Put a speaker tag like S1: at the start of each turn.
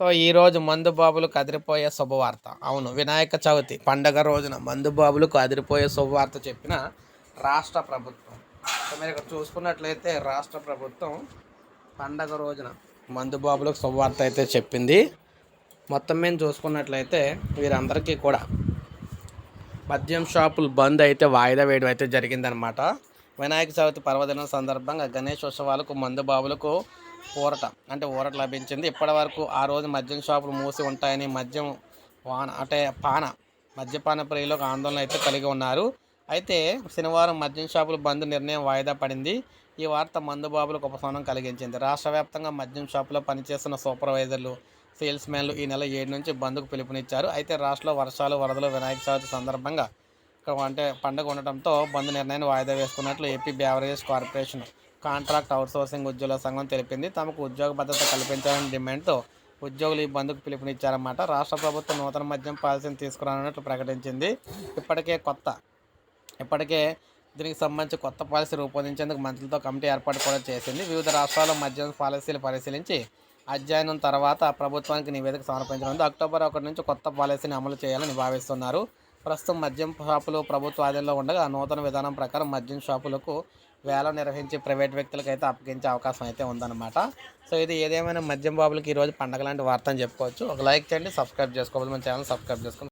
S1: So ఈరోజు మందు బాబులు కదిరిపోయే శుభవార్త. అవును వినాయక చవితి పండగ రోజున మందు బాబులు కదిరిపోయే శుభవార్త చెప్పిన రాష్ట్ర ప్రభుత్వం. సో మీరు ఇక్కడ చూసుకున్నట్లయితే రాష్ట్ర ప్రభుత్వం పండగ రోజున మందు బాబులకు శుభవార్త అయితే చెప్పింది. మొత్తం మేము చూసుకున్నట్లయితే వీరందరికీ కూడా మద్యం షాపులు బంద్ అయితే వాయిదా వేయడం అయితే జరిగిందనమాట వినాయక చవితి పర్వదినం సందర్భంగా గణేష్ ఉత్సవాలకు మందు బాబులకు ఊరట అంటే ఊరట లభించింది. ఇప్పటి వరకు ఆ రోజు మద్యం షాపులు మూసి ఉంటాయని మద్యం వాన అంటే పాన మద్యపాన ప్రియులకు ఆందోళన అయితే కలిగి ఉన్నారు. అయితే శనివారం మద్యం షాపులు బంద్ నిర్ణయం వాయిదా పడింది. ఈ వార్త మందు బాబులకు ఉపశమనం కలిగించింది. రాష్ట్ర వ్యాప్తంగా మద్యం షాపులో పనిచేస్తున్న సూపర్వైజర్లు సేల్స్ మ్యాన్లు ఈ నెల ఏడు నుంచి బంద్కు పిలుపునిచ్చారు. అయితే రాష్ట్రంలో వర్షాలు వరదలు వినాయక చవితి సందర్భంగా కార్యక్రమం అంటే పండుగ ఉండటంతో బంద్ నిర్ణయాన్ని వాయిదా వేసుకున్నట్లు AP beverage corporation contract outsourcing ఉద్యోగుల సంఘం తెలిపింది. తమకు ఉద్యోగ భద్రత కల్పించాలని డిమాండ్తో ఉద్యోగులు ఈ బంద్కు పిలుపునిచ్చారన్నమాట. రాష్ట్ర ప్రభుత్వం నూతన మద్యం పాలసీని తీసుకురానున్నట్లు ప్రకటించింది. ఇప్పటికే కొత్త ఇప్పటికే దీనికి సంబంధించి కొత్త పాలసీ రూపొందించేందుకు మంత్రులతో కమిటీ ఏర్పాటు కూడా చేసింది. వివిధ రాష్ట్రాల్లో మద్యం పాలసీలు పరిశీలించి అధ్యయనం తర్వాత ప్రభుత్వానికి నివేదిక సమర్పించనుంది. అక్టోబర్ ఒకటి నుంచి కొత్త పాలసీని అమలు చేయాలని భావిస్తున్నారు. ప్రస్తుతం మద్యం షాపులు ప్రభుత్వ ఆధీనంలో ఉండగా ఆ నూతన విధానం ప్రకారం మద్యం షాపులకు వేలం నిర్వహించి ప్రైవేట్ వ్యక్తులకు అయితే అప్పగించే అవకాశం అయితే ఉందన్నమాట. సో ఇది ఏదేమైనా మద్యం బాబులకి ఈరోజు పండగ లాంటి వార్త అని చెప్పుకోవచ్చు. ఒక లైక్ చేయండి సబ్స్క్రైబ్ చేసుకోవాలి మన ఛానల్ సబ్స్క్రైబ్ చేసుకొని